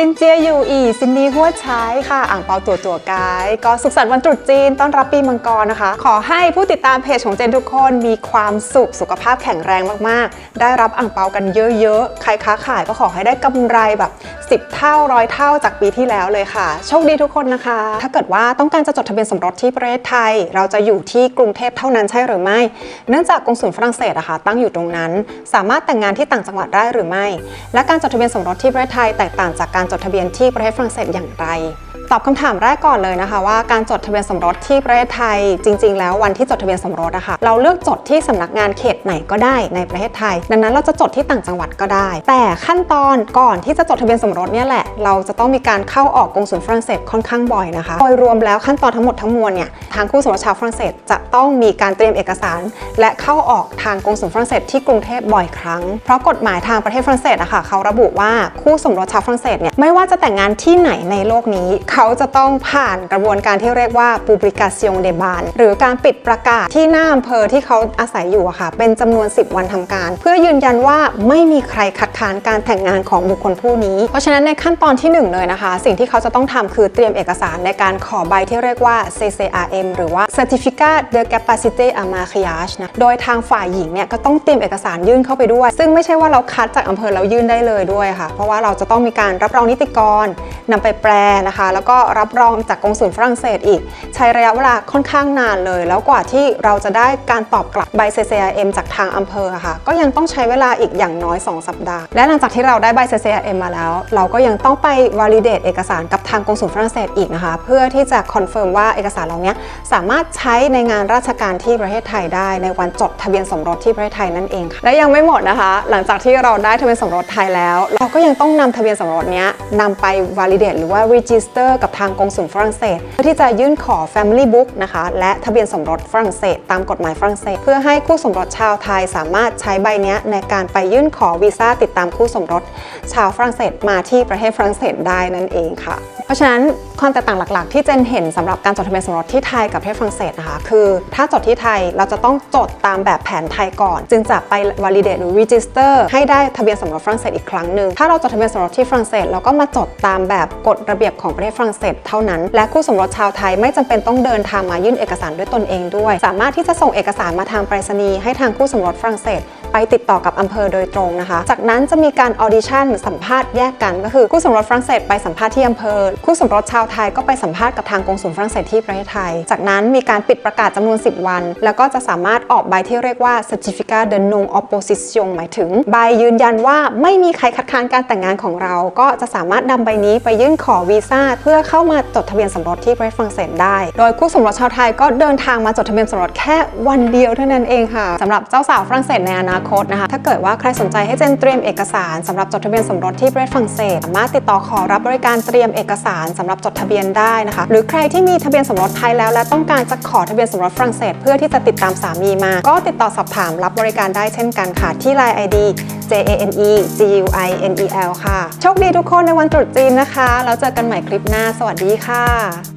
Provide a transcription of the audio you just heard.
ซินเจียอยู่อีซินนีหัวใช้ค่ะ อ่างเปาตัวตัวกายก็สุขสันต์วันตรุษจีนต้อนรับปีมังกรนะคะ ขอให้ผู้ติดตามเพจของเจนทุกคนมีความสุขสุขภาพแข็งแรงมากๆ ได้รับอ่างเปากันเยอะๆ ใครค้าขายก็ขอให้ได้กำไรแบบ 10 เท่าร้อยเท่าจากปีที่แล้วเลยค่ะ โชคดีทุกคนนะคะ ถ้าเกิดว่าต้องการจะจดทะเบียนสมรสที่ประเทศไทย เราจะอยู่ที่กรุงเทพเท่านั้นใช่หรือไม่ เนื่องจากกงสุลฝรั่งเศสอะค่ะตั้งอยู่ตรงนั้น สามารถแต่งงานที่ต่างจังหวัดได้หรือไม่ และการจดทะเบียนสมรสที่ประเทศไทยแตกต่างจากการจดทะเบียนที่ประเทศฝรั่งเศสอย่างไร ตอบคำถามแรกก่อนเลยนะคะว่าการจดทะเบียนสมรสที่ประเทศไทย จริง ๆ แล้ววันที่จดทะเบียนสมรสอะค่ะเราเลือกจดที่สำนักงานเขตไหนก็ได้ในประเทศไทย ดังนั้นเราจะจดที่ต่างจังหวัดก็ได้ แต่ขั้นตอนก่อนที่จะจดทะเบียนสมรสเนี่ยแหละเราจะต้องมีการเข้าออกกงสุลฝรั่งเศสค่อนข้างบ่อยนะคะโดยรวมแล้วขั้นตอนทั้งหมดทั้งมวลเนี่ยทางคู่สมรสชาวฝรั่งเศสจะต้องมีการเตรียมเอกสาร และเข้าออกทางกงสุลฝรั่งเศสที่กรุงเทพบ่อยครั้ง เพราะกฎหมายทางประเทศฝรั่งเศสอะค่ะเขาระบุว่าคู่สมรสชาวฝรั่งเศสเนี่ยไม่ว่าจะแต่งงานที่ไหนในโลกนี้เขาจะต้องผ่านกระบวนการที่เรียกว่า publication de ban หรือการปิดประกาศที่หน้าอำเภอที่เขาอาศัยอยู่อะค่ะ เป็นจำนวน 10 วันทำการ เพื่อยืนยันว่าไม่มีใครคัดค้านการแต่งงานของบุคคลผู้นี้ เพราะฉะนั้นในขั้นตอนที่หนึ่งเลยนะคะ สิ่งที่เขาจะต้องทำคือเตรียมเอกสารในการขอใบที่เรียกว่า CCRM หรือว่า Certificate de Capacité à Mariage นะ โดยทางฝ่ายหญิงเนี่ยก็ต้องเตรียมเอกสารยื่นเข้าไปด้วย ซึ่งไม่ใช่ว่าเราคัดจากอำเภอแล้วยื่นได้เลยด้วยค่ะ เพราะว่าเราจะต้องมีการรับรองนิติกรนำไปแปลนะคะ แล้วก็รับรองจากกองสุลฝรั่งเศสอีก ใช้ระยะเวลาค่อนข้างนานเลย แล้วกว่าที่เราจะได้การตอบกลับใบ CCRM จากทางอำเภอค่ะ ก็ยังต้องใช้เวลาอีกอย่างน้อย 2 สัปดาห์ และหลังจากที่เราได้ใบ CCRM มาแล้ว เราก็ยังต้องไป validate เอกสารกับทางกองสุลฝรั่งเศสอีกนะคะ เพื่อที่จะคอนเฟิร์มว่าเอกสารเหล่านี้สามารถใช้ในงานราชการที่ประเทศไทยได้ในวันจดทะเบียนสมรสที่ประเทศไทยนั่นเองค่ะและยังไม่หมดนะคะ หลังจากที่เราได้ทะเบียนสมรสไทยแล้ว เราก็ยังต้องนำทะเบียนสมรสเนี้ยนำไป validate หรือว่า register กับทางกงสุลฝรั่งเศส เพื่อที่จะยื่นขอ family book นะคะและทะเบียนสมรสฝรั่งเศส ตามกฎหมายฝรั่งเศส เพื่อให้คู่สมรสชาวไทยสามารถใช้ใบนี้ในการไปยื่นขอวีซ่าติดตามคู่สมรส ชาวฝรั่งเศสมาที่ประเทศฝรั่งเศสได้นั่นเองค่ะ เพราะฉะนั้นความแตกต่างหลัก ๆ ที่เจนเห็นสำหรับการจดทะเบียนสมรสที่ไทยกับประเทศฝรั่งเศสนะคะคือถ้าจดที่ไทยเราจะต้องจดตามแบบแผนไทยก่อน จึงจะไป validate หรือ register ให้ได้ทะเบียนสมรสฝรั่งเศสอีกครั้งหนึ่งถ้าเราจดทะเบียนสมรสที่ฝรั่งเศสเราก็มาจดตามแบบกฎระเบียบของประเทศฝรั่งเศสเท่านั้น และคู่สมรสชาวไทยไม่จำเป็นต้องเดินทางมายื่นเอกสารด้วยตนเองด้วย สามารถที่จะส่งเอกสารมาทางไปรษณีย์ให้ทางคู่สมรสฝรั่งเศส ไปติดต่อกับอำเภอโดยตรงนะคะ จากนั้นจะมีการออดิชั่นสัมภาษณ์แยกกันก็คือคู่สมรสฝรั่งเศสไปสัมภาษณ์ที่อำเภอ คู่สมรสชาวไทยก็ไปสัมภาษณ์กับทางกงสุลฝรั่งเศสที่ประเทศไทย จากนั้นมีการปิดประกาศจำนวน 10 วัน แล้วก็จะสามารถออกใบที่เรียกว่า certificat de non opposition หมายถึงใบยืนยันว่าไม่มีใครคัดค้านการแต่งงานของเรา ก็จะสามารถนำใบนี้ไปยื่นขอวีซ่าเพื่อเข้ามาจดทะเบียนสมรสที่ประเทศฝรั่งเศสได้ โดยคู่สมรสชาวไทยก็เดินทางมาจดทะเบียนสมรสแค่วันเดียวเท่านั้นเองค่ะสำหรับเจ้าสาวฝรั่งเศสในอนาคตนะคะ ถ้าเกิดว่าใครสนใจให้เจนเตรียมเอกสารสำหรับจดทะเบียนสมรสที่ประเทศฝรั่งเศสสามารถติดต่อขอรับบริการเตรียมเอกสารสำหรับจดทะเบียนได้นะคะ หรือใครที่มีทะเบียนสมรสไทยแล้ว และต้องการจะขอทะเบียนสมรสฝรั่งเศส เพื่อที่จะติดตามสามีมา ก็ติดต่อสอบถามรับบริการได้เช่นกันค่ะที่ Line ID J A N E G U I N E L ค่ะ โชคดีทุกคนในวันตรุษจีนนะคะ แล้วเจอกันใหม่คลิปหน้า สวัสดีค่ะ